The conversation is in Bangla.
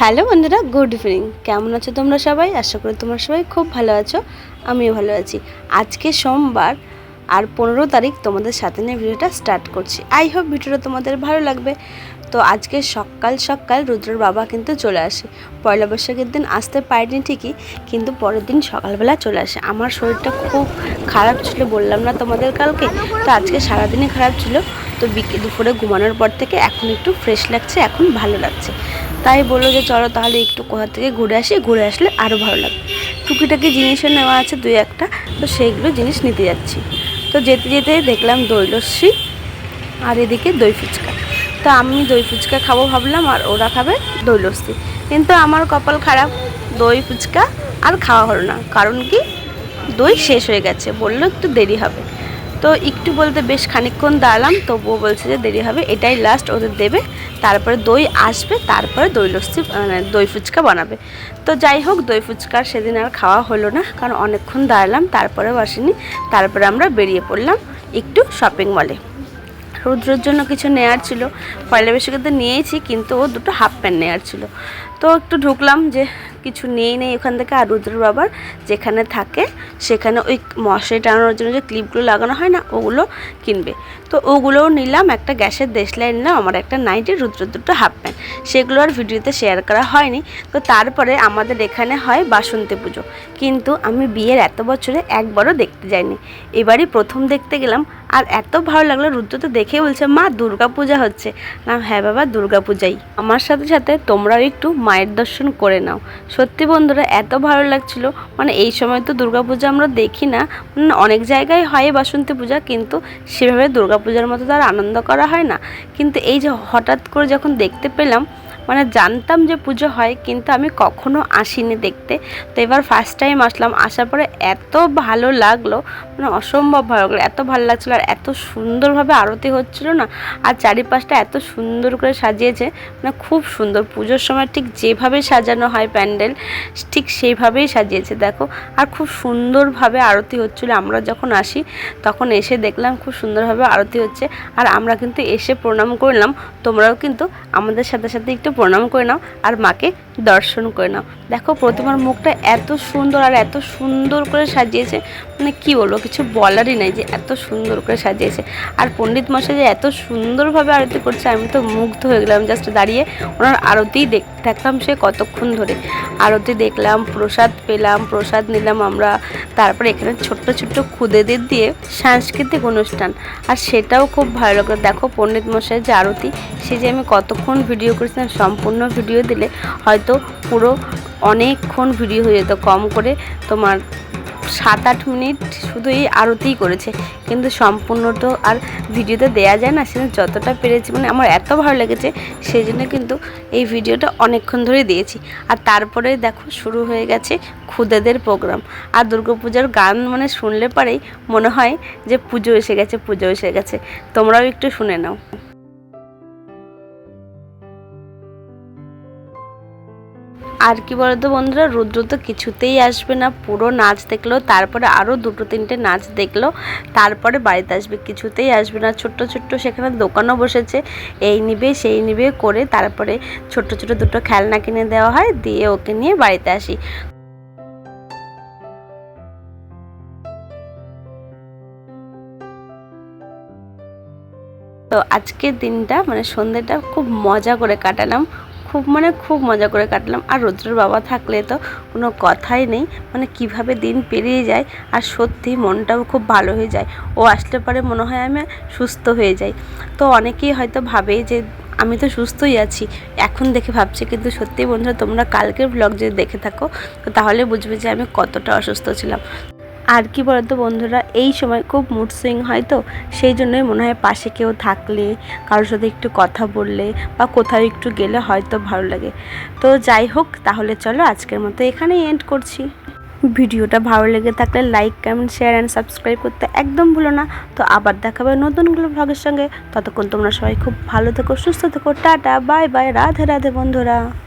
হ্যালো বন্ধুরা, গুড ইভিনিং। কেমন আছো তোমরা সবাই? আশা করি তোমরা সবাই খুব ভালো আছো, আমিও ভালো আছি। আজকে সোমবার আর পনেরো তারিখ তোমাদের সাথে নিয়ে ভিডিওটা স্টার্ট করছি। আই হোপ ভিডিওটা তোমাদের ভালো লাগবে। তো আজকে সকাল সকাল রুদ্রর বাবা কিন্তু চলে আসে। পয়লা বৈশাখের দিন আসতে পারেনি ঠিকই, কিন্তু পরের দিন সকালবেলা চলে আসে। আমার শরীরটা খুব খারাপ ছিল, বললাম না তোমাদের কালকে, তো আজকে সারাদিনই খারাপ ছিল। তো বিকে দুপুরে ঘুমানোর পর থেকে এখন একটু ফ্রেশ লাগছে, এখন ভালো লাগছে। তাই বলল যে, চলো তাহলে একটু কোথা থেকে ঘুরে আসি, ঘুরে আসলে আরও ভালো লাগবে। টুকিটাকি জিনিসও নেওয়া আছে দুই একটা, তো সেইগুলো জিনিস নিতে যাচ্ছি। তো যেতে যেতে দেখলাম দই লস্যি আর এদিকে দই ফুচকা। তো আমি দই ফুচকা খাব ভাবলাম আর ওরা খাবে দই লস্যি। কিন্তু আমার কপাল খারাপ, দই ফুচকা আর খাওয়া হলো না। কারণ কি? দই শেষ হয়ে গেছে, বলল একটু দেরি হবে। তো একটু বলতে বেশ খানিকক্ষণ দাঁড়ালাম তো বউ বলছে যে দেরি হবে, এটাই লাস্ট ওদের দেবে। তারপরে দই আসবে, তারপরে দই লস্যি মানে দই ফুচকা বানাবে। তো যাই হোক, দই ফুচকা সেদিন আর খাওয়া হলো না, কারণ অনেকক্ষণ দাঁড়ালাম, তারপরে আসেনি। তারপরে আমরা বেরিয়ে পড়লাম একটু শপিং মলে রুদ্রের জন্য কিছু নেয়ার ছিল, পয়লা বৈশাখে নিয়েছি, কিন্তু ও দুটো হাফ প্যান্ট নেয়ার ছিল। তো একটু ঢুকলাম যে কিছু নেই নেই ওখান থেকে আর রুদ্র বাবার যেখানে থাকে সেখানে ওই মশারি টানানোর জন্য যে ক্লিপগুলো লাগানো হয় না, ওগুলো কিনবে। তো ওগুলোও নিলাম, একটা গ্যাসের দেশলাই নিলাম আমার একটা নাইটি, রুদ্র দুটো হাফ প্যান্ট। সেগুলো আর ভিডিওতে শেয়ার করা হয়নি। তো তারপরে আমাদের এখানে হয় বাসন্তী পুজো। কিন্তু আমি বিয়ের এত বছরে একবারও দেখতে যাইনি। এবারই প্রথম দেখতে গেলাম আর এত ভালো লাগল, রুদ্র তো দেখেই বলছে, মা, দুর্গা পূজা হচ্ছে। না হ্যাঁ বাবা, দুর্গা পূজাই। আমার সাথে সাথে তোমরাও একটু মায়ের দর্শন করে নাও। সত্যি বন্ধুরা, এত ভালো লাগছিল। মানে এই সময় তো দুর্গাপূজা আমরা দেখি না। মানে অনেক জায়গায় হয় বাসন্তী পূজা, কিন্তু সেভাবে দুর্গা পূজার মতো তো আর আনন্দ করা হয় না। কিন্তু এই যে হঠাৎ করে যখন দেখতে পেলাম মানে জানতাম যে পুজো হয়, কিন্তু আমি কখনো আসিনি দেখতে। তো এবার ফার্স্ট টাইম আসলাম, আসার পরে এত ভালো লাগল মানে অসম্ভব ভালো লাগল। এত ভালো লাগছিল আর এত সুন্দরভাবে আরতি হচ্ছিল না, আর চারিপাশটা এত সুন্দর করে সাজিয়েছে মানে খুব সুন্দর। পুজোর সময় ঠিক যেভাবে সাজানো হয় প্যান্ডেল, ঠিক সেইভাবেই সাজিয়েছে, দেখো। আর খুব সুন্দরভাবে আরতি হচ্ছিল। আমরা যখন আসি, তখন এসে দেখলাম খুব সুন্দরভাবে আরতি হচ্ছে। আর আমরা কিন্তু এসে প্রণাম করলাম। তোমরাও কিন্তু আমাদের সাথে সাথে একটু প্রণাম করে নাও আর মাকে দর্শন করে নাও। দেখো প্রতিমার মুখটা এত সুন্দর আর এত সুন্দর করে সাজিয়েছে। মানে কি বলব, কিছু বলারই নাই যে এত সুন্দর করে সাজিয়েছে। আর পণ্ডিত মশাই যে এত সুন্দরভাবে আরতি করছে, আমি তো মুগ্ধ হয়ে গেলাম জাস্ট দাঁড়িয়ে। ওনার আরতিই দেখ থাকলাম সে কতক্ষণ ধরে। আরতি দেখলাম, প্রসাদ পেলাম, প্রসাদ নিলাম আমরা। তারপরে এখানে ছোট্ট ছোট্ট খুদেদের দিয়ে সাংস্কৃতিক অনুষ্ঠান। আর সেটাও খুব ভালো লাগল। দেখো পণ্ডিত মশাই যে আরতি, সে যে আমি কতক্ষণ ভিডিও করেছিলাম, সম্পূর্ণ ভিডিও দিলে হয়তো পুরো অনেকক্ষণ ভিডিও হয়ে যেত, কম করে তোমার সাত আট মিনিট শুধু এই আরতিই করেছে। কিন্তু সম্পূর্ণ তো আর ভিডিওতে দেয়া যায় না, সেজন্য যতটা পেরেছি মানে আমার এত ভালো লেগেছে সেই জন্য কিন্তু এই ভিডিওটা অনেকক্ষণ ধরে দিয়েছি। আর তারপরে দেখো শুরু হয়ে গেছে খুদেদের প্রোগ্রাম। আর দুর্গাপূজার গান মানে শুনলে পরেই মনে হয় যে পুজো এসে গেছে, পুজো এসে গেছে। তোমরাও একটু শুনে নাও। আর কি বলতো বন্ধুরা, রুদ্র তো কিছুতেই আসবে না, পুরো নাচ দেখল, তারপরে আরও দুটো তিনটে নাচ দেখল, তারপরে বাড়িতে আসবে, কিছুতেই আসবে না। ছোট্ট ছোট্ট সেখানে দোকানও বসেছে, এই নিবে, সেই নিবে করে তারপরে ছোট্ট ছোট দুটো খেলনা কিনে দেওয়া হয়, দিয়ে ওকে নিয়ে বাড়িতে আসি। তো আজকের দিনটা মানে সন্ধ্যেটা খুব মজা করে কাটালাম। খুব মানে খুব মজা করে কাটলাম। আর রুদ্রের বাবা থাকলে তো কোনো কথাই নেই। মানে কীভাবে দিন পেরিয়ে যায়, আর সত্যি মনটাও খুব ভালো হয়ে যায়। ও আসলে পরে মনে হয় আমি সুস্থ হয়ে যাই। তো অনেকেই হয়তো ভাবে যে, আমি তো সুস্থই আছি। এখন দেখে ভাবছি, কিন্তু সত্যি বন্ধুরা, তোমরা কালকের ব্লগ যদি দেখে থাকো, তো তাহলে বুঝবে যে আমি কতটা অসুস্থ ছিলাম। আর কি বলতো বন্ধুরা, এই সময় খুব মুড সুইং হয় তো, সেই জন্যই মনে হয় পাশে কেউ থাকলে, কারোর সাথে একটু কথা বললে বা কোথাও একটু গেলে হয়তো ভালো লাগে। তো যাই হোক, তাহলে চলো আজকের মতো এখানেই এন্ড করছি। ভিডিওটা ভালো লেগে থাকলে like comment share and subscribe করতে একদম ভুলো না। তো আবার দেখাবে নতুনগুলো ভ্লগের সঙ্গে। ততক্ষণ তোমরা সবাই খুব ভালো থেকো, সুস্থ থেকো, tata bye bye Radhe Radhe বন্ধুরা।